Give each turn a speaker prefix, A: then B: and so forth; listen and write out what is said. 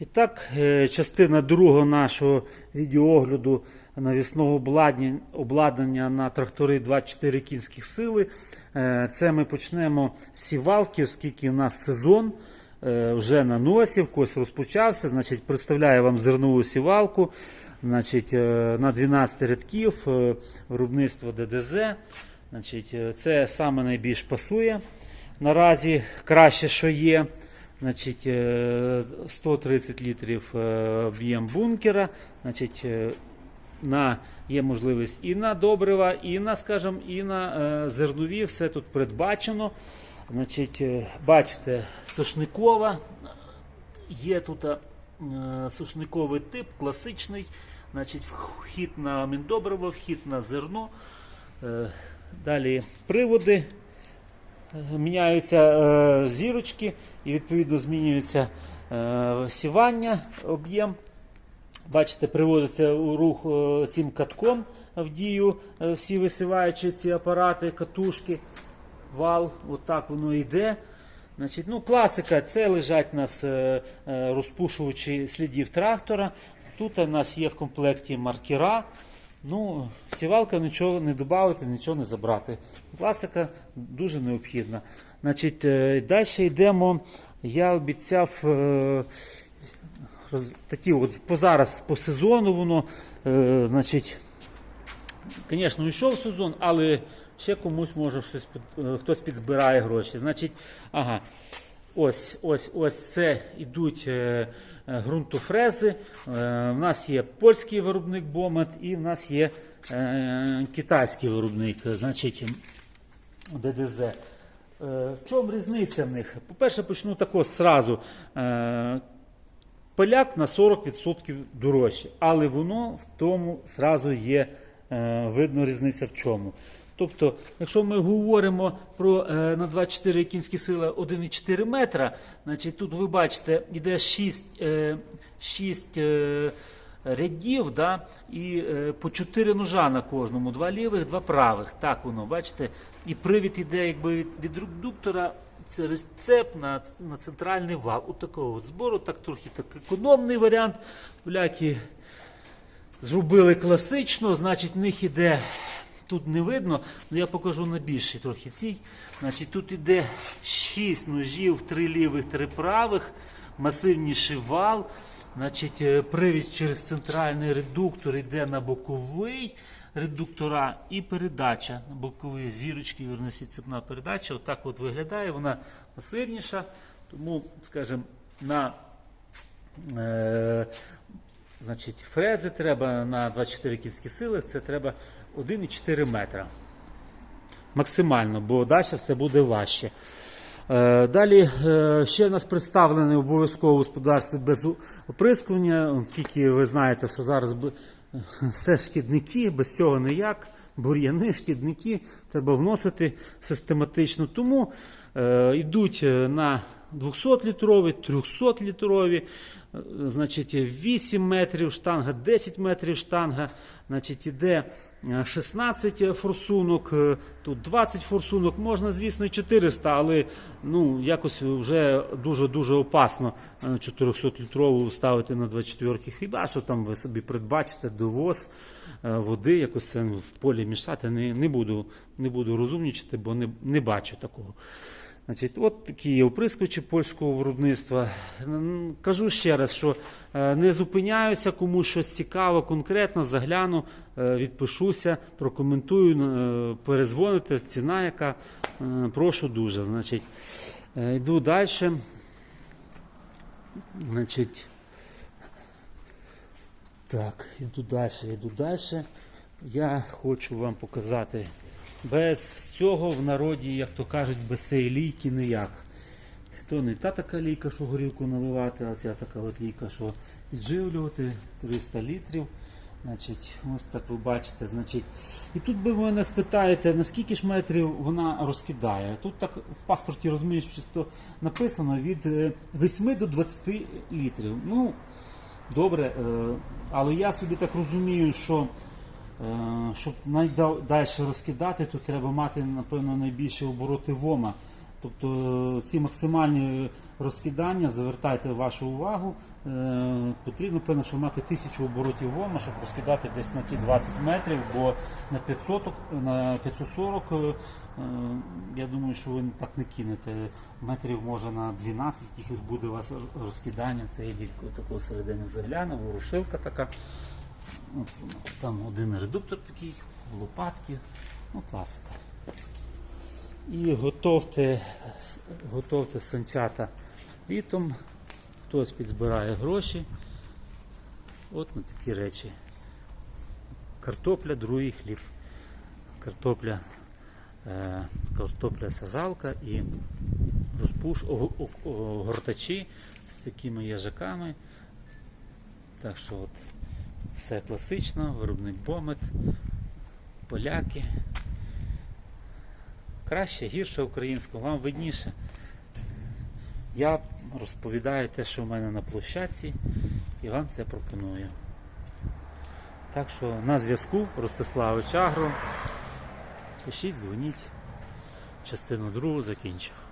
A: І так, е, частина другого нашого відеоогляду навісного обладнання, на трактори 24 кінських сили. Е, Це ми почнемо з сівалки, оскільки у нас сезон е, вже на носі, в когось розпочався. Значить, представляю вам зернову сівалку. Значить, на 12 рядків виробництво ДДЗ. Значить, це саме найбільш пасує. Наразі краще, що є. Значить, е, 130 літрів е, об'єм бункера. Значить, е, на, є можливість і на добрива, і на, скажімо, і на е, зернові. Все тут передбачено. Значить, е, бачите, сошникова. Є тут е, сушниковий тип, класичний. Значить, вхід на міндобриво, вхід на зерно. Е, Далі приводи. Міняються е, зірочки і відповідно змінюється е, сівання, об'єм. Бачите, приводиться у рух е, цим катком в дію всі висіваючі ці апарати, катушки, вал, отак воно йде. Значить, ну, класика, це лежать у нас розпушувачі слідів трактора. Тут у нас є в комплекті маркера. Ну, сівалка нічого не додати, нічого не забрати. Класика дуже необхідна. Значить, е, далі йдемо. Я обіцяв е, такі от по зараз по сезону воно, е, звісно, йшов сезон, але ще комусь може щось хтось підзбирає гроші. Значить, ага. Ось, ось, ось це йдуть е, е, ґрунтофрези. Е, в нас є польський виробник Бомет і в нас є китайський виробник, значить ДДЗ. В чому різниця в них? По-перше, почну тако зразу. Е, Поляк на 40% дорожче, але воно в тому зразу є видно різниця в чому. Тобто, якщо ми говоримо про е, на 24 кінські сили 1,4 метра, значить тут ви бачите, йде 6, е, 6 е, рядів, да, і е, по 4 ножа на кожному, два лівих, два правих. Так воно, бачите, і привід іде якби від, від редуктора це рецепт на, на центральний вал. От такого збору, так трохи так економний варіант. Поляки зробили класично, значить, в них іде. Тут не видно, але я покажу на більшій трохи цій. Значить, тут іде 6 ножів, 3 лівих, 3 правих, масивніший вал. Значить, е, привід через центральний редуктор йде на боковий редуктора і передача на бокові зірочки, вернесі цепна передача. Отак от виглядає, вона масивніша. Тому, скажімо, на е, значить, фрези треба на 24 кінські сили, це треба 1,4 метра. Максимально, бо далі все буде важче. Е, Далі е, ще в нас представлене обов'язково господарство без оприскування, оскільки ви знаєте, що зараз все шкідники, без цього ніяк, бур'яни, шкідники треба вносити систематично. Тому е, йдуть на 200-літрові, 300-літрові, е, значить 8 метрів штанга, 10 метрів штанга, значить іде е, 16 форсунок, е, тут 20 форсунок, можна, звісно, і 400, але ну, якось вже дуже-дуже опасно 400-літрову ставити на 24 Хіба що там ви собі придбачите довоз е, води, якось в полі мішати, не, не, буду, не буду розумнічати, бо не, не бачу такого. Значить, от такі оприскувачі польського виробництва. Кажу ще раз, що е, не зупиняюся, комусь щось цікаво, конкретно загляну, е, відпишуся, прокоментую, е, перезвоните, ціна яка. Прошу дуже. Значить, йду далі. Значить, так, йду далі, йду далі. Я хочу вам показати. Без цього в народі, як то кажуть, без цієї лійки ніяк. То не та така лійка, що горілку наливати, а ця така от лійка, що підживлювати 300 літрів. Значить, ось так ви бачите. Значить. І тут ви мене спитаєте, наскільки ж метрів вона розкидає. Тут так в паспорті розумієш, що написано від е, 8 до 20 літрів. Ну, добре, е, але я собі так розумію, що е, щоб найдалі розкидати, то треба мати, напевно, найбільші обороти ВОМа. Тобто ці максимальні розкидання, звертайте вашу увагу. Е, Потрібно, певно, що мати тисячу оборотів вома, щоб розкидати десь на ті 20 метрів, бо на 500, на 540, е, е, я думаю, що ви так не кинете. Метрів може на 12 якихось буде у вас розкидання. Це є такого середини загляне, ворушилка така. От, там один редуктор такий, лопатки, ну класика. І готовте, готовте санчата літом. Хтось підзбирає гроші. От на такі речі. Картопля, другий хліб. Картопля, е, картопля сажалка і розпуш, гортачі з такими їжаками. Так що от все класично, виробник Бомет, поляки. Краще, гірше українського, вам видніше. Я розповідаю те, що в мене на площадці, і вам це пропоную. Так що на зв'язку Ростиславич Агро. Пишіть, дзвоніть. Частину другу закінчив.